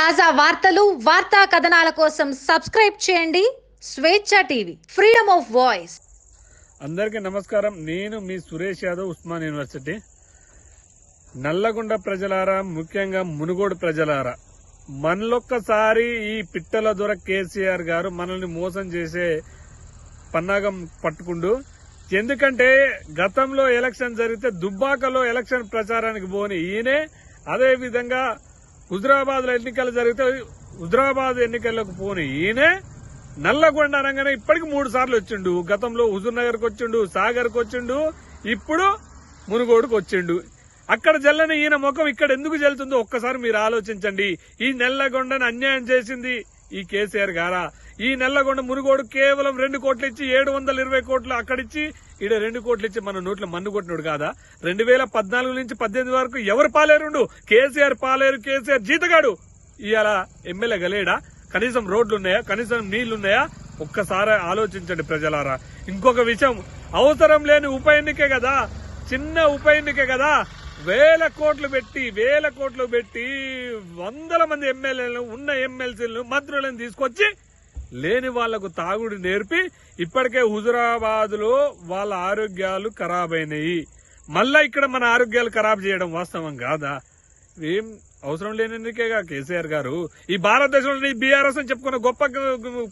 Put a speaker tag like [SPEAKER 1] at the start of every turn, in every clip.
[SPEAKER 1] తాజా వార్తలు వార్తా కథనాల కోసం సబ్స్క్రైబ్ చేయండి. స్వేచ్ఛ టీవీ ఫ్రీడమ్ ఆఫ్ వాయిస్.
[SPEAKER 2] అందరికీ నమస్కారం. నేను మీ సురేష్ యాదవ్ ఉస్మాన్ యూనివర్సిటీ. నల్లగొండ ప్రజలారా ముఖ్యంగా మునుగోడు ప్రజలారా మనలొక్కసారి ఈ పిట్టల దొర కేసీఆర్ గారు మనల్ని మోసం చేసే పన్నాగం పట్టుకుండు. ఎందుకంటే గతంలో ఎలక్షన్ జరిగితే దుబ్బాకలో ఎలక్షన్ ప్రచారానికి పోని ఈయనే అదే విధంగా హుజరాబాద్లో ఎన్నికలు జరిగితే హుజరాబాద్ ఎన్నికలకు పోని ఈయనే నల్లగొండ అనగానే ఇప్పటికి మూడు సార్లు వచ్చిండు. గతంలో హుజూర్ నగర్కి వచ్చిండు సాగర్కి వచ్చిండు ఇప్పుడు మునుగోడుకు వచ్చిండు. అక్కడ జల్లని ఈయన ముఖం ఇక్కడ ఎందుకు జల్లుతుందో ఒక్కసారి మీరు ఆలోచించండి. ఈ నల్లగొండను అన్యాయం చేసింది ఈ కేసీఆర్ గారా? ఈ నల్లగొండ మునుగోడు కేవలం రెండు కోట్లు ఇచ్చి ఏడు వందల ఇరవై కోట్లు అక్కడిచ్చి ఈడ రెండు కోట్లు ఇచ్చి మన నోట్లో మన్ను కొట్టినాడు కాదా? రెండు వేల పద్నాలుగు నుంచి పద్దెనిమిది వరకు ఎవరు పాలేరుండు? కేసీఆర్ పాలేరు కేసీఆర్ జీతగాడు. ఇవాళ ఎమ్మెల్యే గలేడా? కనీసం రోడ్లున్నాయా? కనీసం నీళ్ళున్నాయా? ఒక్కసారి ఆలోచించండి ప్రజలారా. ఇంకొక విషయం అవసరం లేని ఉప ఎన్నికే కదా? చిన్న ఉప ఎన్నికే కదా? వేల కోట్లు పెట్టి వేల కోట్లు పెట్టి వందల మంది ఎమ్మెల్యేలను ఉన్న ఎమ్మెల్సీలను మంత్రులను తీసుకొచ్చి లేని వాళ్ళకు తాగుడు నేర్పి ఇప్పటికే హుజురాబాద్లో వాళ్ళ ఆరోగ్యాలు ఖరాబ్ అయినాయి మళ్ళా ఇక్కడ మన ఆరోగ్యాలు ఖరాబ్ చేయడం వాస్తవం కాదా? ఏం అవసరం లేనందుకేగా కేసీఆర్ గారు? ఈ భారతదేశంలో ఈ బీఆర్ఎస్ అని చెప్పుకున్న గొప్ప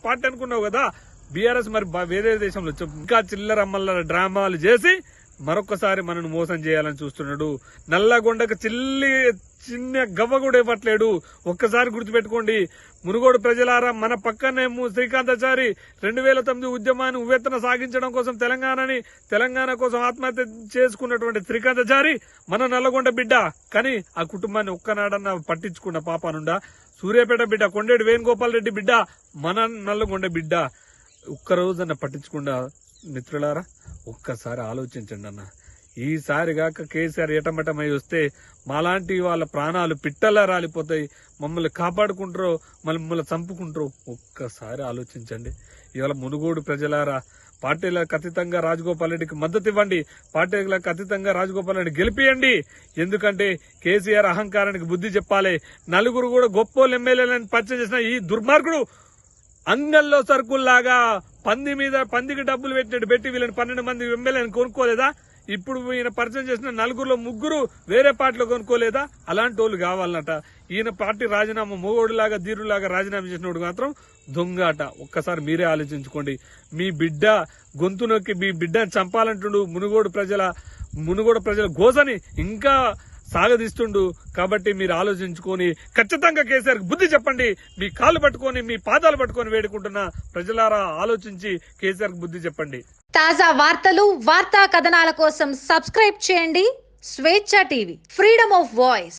[SPEAKER 2] పార్టీ అనుకున్నావు కదా? బీఆర్ఎస్ మరి బా- వేరే దేశంలో ఇంకా చిల్లర మల్లర డ్రామాలు చేసి మరొకసారి మనను మోసం చేయాలని చూస్తున్నాడు. నల్లగొండకు చిల్లి చిన్న గవ్వ కూడా ఇవ్వట్లేడు. ఒక్కసారి గుర్తుపెట్టుకోండి. మునుగోడు ప్రజలారా మన పక్కనే శ్రీకాంతాచారి రెండు వేల తొమ్మిది ఉద్యమాన్ని ఉవ్వెత్తన సాగించడం కోసం తెలంగాణని తెలంగాణ కోసం ఆత్మహత్య చేసుకున్నటువంటి శ్రీకాంతాచారి మన నల్లగొండ బిడ్డ. కానీ ఆ కుటుంబాన్ని ఒక్కనాడన్నా పట్టించుకున్న పాపానుండా. సూర్యాపేట బిడ్డ కొండేటి వేణుగోపాల్ రెడ్డి బిడ్డ మన నల్లగొండ బిడ్డ. ఒక్కరోజన్న పట్టించకుండా మిత్రులారా ఒక్కసారి ఆలోచించండి అన్న. ఈసారి గాక కేసీఆర్ ఎటమటమై వస్తే మాలాంటి వాళ్ళ ప్రాణాలు పిట్టలా రాలిపోతాయి. మమ్మల్ని కాపాడుకుంటారో మమ్మల్ని చంపుకుంటారో ఒక్కసారి ఆలోచించండి. ఇవాళ మునుగోడు ప్రజలారా పార్టీలకు అతీతంగా రాజగోపాల్ రెడ్డికి మద్దతు ఇవ్వండి. పార్టీలకు అతీతంగా రాజగోపాల్ రెడ్డి గెలిపియండి. ఎందుకంటే కేసీఆర్ అహంకారానికి బుద్ధి చెప్పాలి. నలుగురు కూడా గొప్పోళ్ళు ఎమ్మెల్యేలను పరిచయం చేసిన ఈ దుర్మార్గుడు అంగల్లో సరుకుల్లాగా పంది మీద పందికి డబ్బులు పెట్టినట్టు పెట్టి వీళ్ళని పన్నెండు మంది ఎమ్మెల్యేని కొనుక్కోలేదా? ఇప్పుడు ఈయన పరిచయం చేసిన నలుగురులో ముగ్గురు వేరే పార్టీలో కొనుక్కోలేదా? అలాంటి వాళ్ళు కావాలన్నట. ఈయన పార్టీ రాజీనామా మొగోడులాగా ధీరులాగా రాజీనామా చేసినోడు మాత్రం దొంగట. ఒక్కసారి మీరే ఆలోచించుకోండి. మీ బిడ్డ గొంతు నొక్కి మీ బిడ్డని చంపాలంటుండు మునుగోడు ప్రజల మునుగోడు ప్రజల గోసని. ఇంకా సాగదీస్తుండు. కాబట్టి మీరు ఆలోచించుకొని ఖచ్చితంగా కేసీఆర్ బుద్ధి చెప్పండి. మీ కాళ్ళు పట్టుకొని మీ పాదాలు పట్టుకొని వేడుకుంటున్న ప్రజలారా ఆలోచించి కేసీఆర్ బుద్ధి చెప్పండి.
[SPEAKER 1] తాజా వార్తలు వార్తా కథనాల కోసం సబ్స్క్రైబ్ చేయండి. స్వేచ్ఛ టీవీ ఫ్రీడమ్ ఆఫ్ వాయిస్.